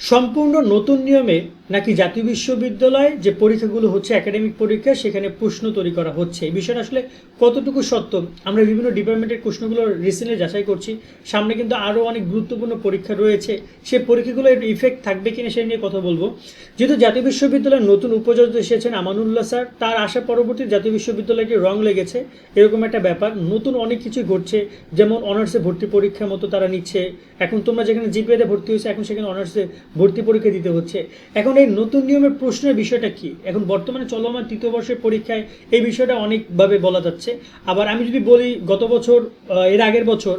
সম্পূর্ণ নতুন নিয়মে নাকি জাতীয় বিশ্ববিদ্যালয়ে যে পরীক্ষাগুলো হচ্ছে একাডেমিক পরীক্ষা, সেখানে প্রশ্ন তৈরি করা হচ্ছে? এই বিষয়টা আসলে কতটুকু সত্য? আমরা বিভিন্ন ডিপার্টমেন্টের প্রশ্নগুলো রিসেন্টলি যাচাই করছি। সামনে কিন্তু আরও অনেক গুরুত্বপূর্ণ পরীক্ষা রয়েছে। সেই পরীক্ষাগুলোর ইফেক্ট থাকবে কিনা সে নিয়ে কথা বলব। যেহেতু জাতীয় বিশ্ববিদ্যালয়ের নতুন উপাচার্য এসেছেন আমানুল্লাহ স্যার, তার আসা পরবর্তী জাতীয় বিশ্ববিদ্যালয়কে রং লেগেছে। এরকম একটা ব্যাপার। নতুন অনেক কিছুই ঘটছে। যেমন অনার্সে ভর্তি পরীক্ষার মতো তারা নিচ্ছে। এখন তোমরা যেখানে জিপিএতে ভর্তি হয়েছে, এখন সেখানে অনার্সে ভর্তি পরীক্ষা দিতে হচ্ছে। এখন এই নতুন নিয়মের প্রশ্নের বিষয়টা কি? এখন বর্তমানে চলমান তৃতীয় বর্ষের পরীক্ষায় এই বিষয়টা অনেকভাবে বলা যাচ্ছে। আবার আমি যদি বলি, গত বছর এর আগের বছর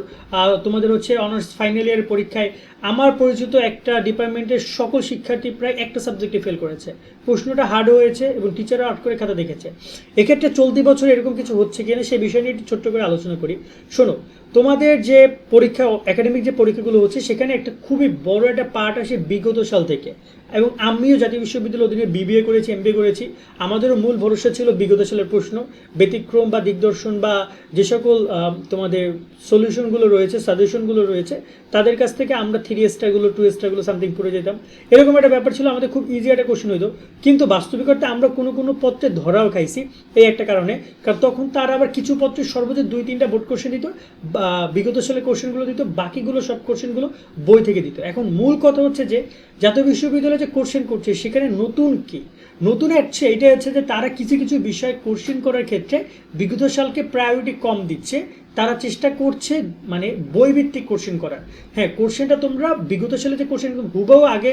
তোমাদের হচ্ছে অনার্স ফাইনাল ইয়ারের পরীক্ষায় আমার পরিচিত একটা ডিপার্টমেন্টের সকল শিক্ষার্থী প্রায় একটা সাবজেক্টে ফেল করেছে। প্রশ্নটা হার্ড হয়েছে এবং টিচাররা আউট করে খাতা দেখেছে। এক্ষেত্রে চলতি বছর এরকম কিছু হচ্ছে কিনা সেই বিষয় নিয়ে একটু ছোট্ট করে আলোচনা করি। শোনো, তোমাদের যে পরীক্ষা একাডেমিক যে পরীক্ষাগুলো হচ্ছে, সেখানে একটা খুবই বড় একটা পার্ট আসে বিগত সাল থেকে। এবং আমিও জাতীয় বিশ্ববিদ্যালয়ের অধীনে বিবিএ করেছি এমবিএ করেছি। আমাদেরও মূল ভরসা ছিল বিগত সালের প্রশ্ন। ব্যতিক্রম বা দিগদর্শন বা যে সকল তোমাদের সলিউশনগুলো রয়েছে সাজেশনগুলো রয়েছে, তাদের কাছ থেকে আমরা থ্রি স্টারগুলো টু স্টারগুলো সামথিং পড়ে যেতাম। এরকম একটা ব্যাপার ছিল, আমাদের খুব ইজি একটা কোশ্চেন হইতো। কিন্তু বাস্তবিকতা আমরা কোনো কোনো পত্রে ধরাও খাইছি এই একটা কারণে। কারণ তখন তারা আবার কিছু পত্রে সর্বোচ্চ দুই, তিনটা বোর্ড কোশ্চেন দিত বিগত সালের কোশ্চেনগুলো দিত, বাকিগুলো সব কোশ্চেনগুলো বই থেকে দিত। এখন মূল কথা হচ্ছে যে জাতীয় বিশ্ববিদ্যালয়ে যে কোশ্চেন করছে, সেখানে নতুন কি? নতুন হচ্ছে এটা হচ্ছে যে তারা কিছু কিছু বিষয় কোশ্চেন করার ক্ষেত্রে বিগত সালকে প্রায়োরিটি কম দিচ্ছে, তারা চেষ্টা করছে মানে বইভিত্তিক কোশ্চেন করার। হ্যাঁ কোশ্চেনটা তোমরা বিগত সালে যে কোশ্চেন হুবাও আগে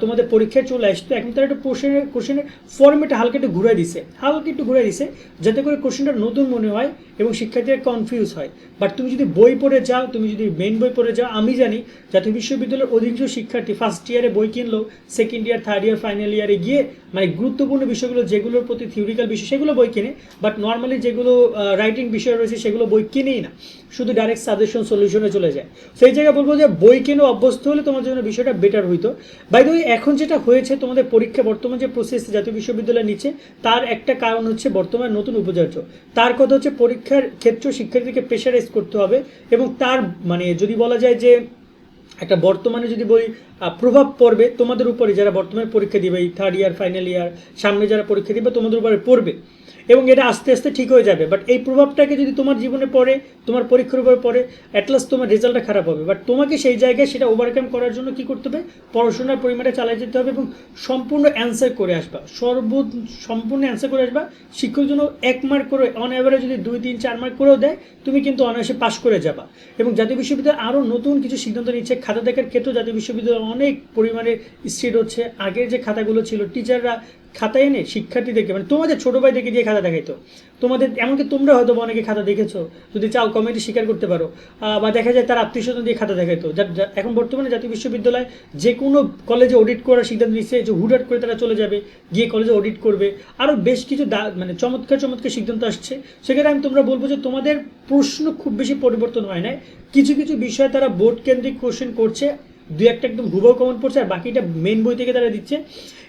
তোমাদের পরীক্ষায় চলে আসতো, এখন তারা একটু কোশ্চেনের কোশ্চেনের ফর্মেটটা হালকা একটু ঘুরে দিছে। হালকা একটু ঘুরে দিছে, যাতে করে কোশ্চেনটা নতুন মনে হয় এবং শিক্ষার্থীরা কনফিউজ হয়। বাট তুমি যদি বই পড়ে যাও, তুমি যদি মেন বই পড়ে যাও, আমি জানি জাতীয় বিশ্ববিদ্যালয়ের অধিকাংশ শিক্ষার্থী ফার্স্ট ইয়ারে বই কিনলো second year third year final ইয়ারে গিয়ে মানে গুরুত্বপূর্ণ বিষয়গুলো, যেগুলোর প্রতি থিওরিক্যাল বিষয়, সেগুলো বই কিনে বাট নর্মালি যেগুলো রাইটিং বিষয় রয়েছে, সেগুলো বই কিনেই না। শুধু ডাইরেক্ট সাজেশন সলিউশনে চলে যায়। সেই জায়গায় বলব যে, বই কিনে অভ্যস্ত হলে তোমার জন্য বিষয়টা বেটার হইতো। বাই দ্য এখন যেটা হয়েছে, তোমাদের পরীক্ষা, বর্তমান যে প্রসেস জাতীয় বিশ্ববিদ্যালয়ের নিচে তার একটা কারণ হচ্ছে বর্তমান নতুন উপাচার্য। তার কথা হচ্ছে, পরীক্ষার ক্ষেত্রে শিক্ষার্থীকে প্রেশারাইজ করতে হবে এবং তার মানে যদি বলা যায় যে, একটা বর্তমানে যদি বই প্রভাব পড়বে, তোমাদের উপরে যারা বর্তমানে পরীক্ষা দিবে, এই থার্ড ইয়ার ফাইনাল ইয়ার সামনে যারা পরীক্ষা দিবে, তোমাদের উপরে পড়বে। এবং এটা আস্তে আস্তে ঠিক হয়ে যাবে। বাট এই প্রভাবটাকে যদি তোমার জীবনে পড়ে, তোমার পরীক্ষার উপরে পড়ে অ্যাটলাস্ট তোমার রেজাল্টটা খারাপ হবে। বাট তোমাকে সেই জায়গায় সেটা ওভারকাম করার জন্য কি করতে হবে? পড়াশোনার পরিমাণটা চালিয়ে যেতে হবে এবং সম্পূর্ণ অ্যান্সার করে আসবা। সর্ব সম্পূর্ণ অ্যান্সার করে আসবা। শিক্ষক জন্য এক মার্ক করে অন অ্যাভারেজ যদি দুই, তিন, চার মার্ক করেও দেয়, তুমি কিন্তু অনায়াসে পাশ করে যাবা। এবং জাতীয় বিশ্ববিদ্যালয় আরও নতুন কিছু সিদ্ধান্ত নিচ্ছে। খাতা দেখার ক্ষেত্রেও জাতীয় বিশ্ববিদ্যালয় অনেক পরিমাণে স্ট্রিট হচ্ছে। আগের যে খাতাগুলো ছিল টিচাররা খাতা এনে শিক্ষার্থীদেরকে মানে তোমাদের ছোটো ভাইদেরকে দিয়ে খাতা দেখাইতো। তোমাদের, এমনকি তোমরা হয়তো অনেকে খাতা দেখেছ, যদি চাও কমেন্টে স্বীকার করতে পারো। বা দেখা যায় তার আত্মীয় স্বজন দিয়ে খাতা দেখাইতো। এখন বর্তমানে জাতীয় বিশ্ববিদ্যালয় যে কোনো কলেজে অডিট করার সিদ্ধান্ত নিচ্ছে যে হুটহাট করে তারা চলে যাবে, গিয়ে কলেজে অডিট করবে। আরও বেশ কিছু মানে চমৎকার চমৎকার সিদ্ধান্ত আসছে। সেখানে আমি তোমরা বলব যে তোমাদের প্রশ্ন খুব বেশি পরিবর্তন হয় না কিছু কিছু বিষয়ে তারা বোর্ড কেন্দ্রিক কোশ্চেন করছে। দু একটা একদম হুবহু কমন পড়ছে আর বাকিটা মেন বই থেকে তারা দিচ্ছে।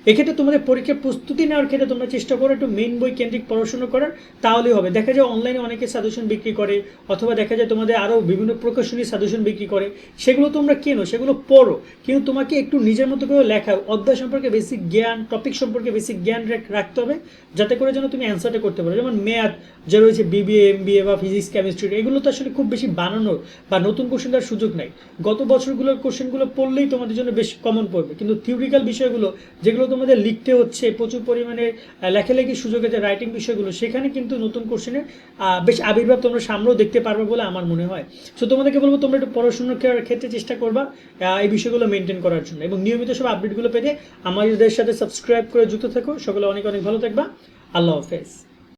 এক্ষেত্রে তোমাদের পরীক্ষার প্রস্তুতি নেওয়ার ক্ষেত্রে তোমরা চেষ্টা করো একটু মেন বই কেন্দ্রিক পড়াশোনা করার, তাহলেই হবে। দেখা যায় অনলাইনে অনেকে সাজেশন বিক্রি করে, অথবা দেখা যায় তোমাদের আরও বিভিন্ন প্রকাশনী সাজেশন বিক্রি করে। সেগুলো তোমরা কেনো, সেগুলো পড়ো। কিন্তু তোমাকে একটু নিজের মতো করে লেখা অধ্যায় সম্পর্কে বেসিক জ্ঞান টপিক সম্পর্কে বেসিক জ্ঞান রাখতে হবে, যাতে করে যেন তুমি অ্যান্সারটা করতে পারো। যেমন ম্যাথ যে রয়েছে বিবিএ এমবিএ বা ফিজিক্স কেমিস্ট্রি এগুলো তো আসলে খুব বেশি বানানোর বা নতুন কোশ্চেন দেওয়ার সুযোগ নাই। গত বছরগুলোর কোশ্চেনগুলো পড়লেই তোমাদের জন্য বেশ কমন পড়বে। কিন্তু থিওরিক্যাল বিষয়গুলো, যেগুলো তোমাদের লিখতে হচ্ছে, প্রচুর পরিমাণে লেখালেখির সুযোগে যে রাইটিং বিষয়গুলো, সেখানে কিন্তু নতুন কোশ্চেনের বেশ আবির্ভাব তোমরা সামনেও দেখতে পারবে বলে আমার মনে হয়। সো তোমাদেরকে বলব, তোমরা একটু পড়াশোনার ক্ষেত্রে চেষ্টা করবা এই বিষয়গুলো মেনটেন করার জন্য। এবং নিয়মিত সব আপডেটগুলো পেতে আমাদের সাথে সাবস্ক্রাইব করে যুক্ত থাকো। সকলে অনেক অনেক ভালো থাকবা। আল্লাহ হাফেজ।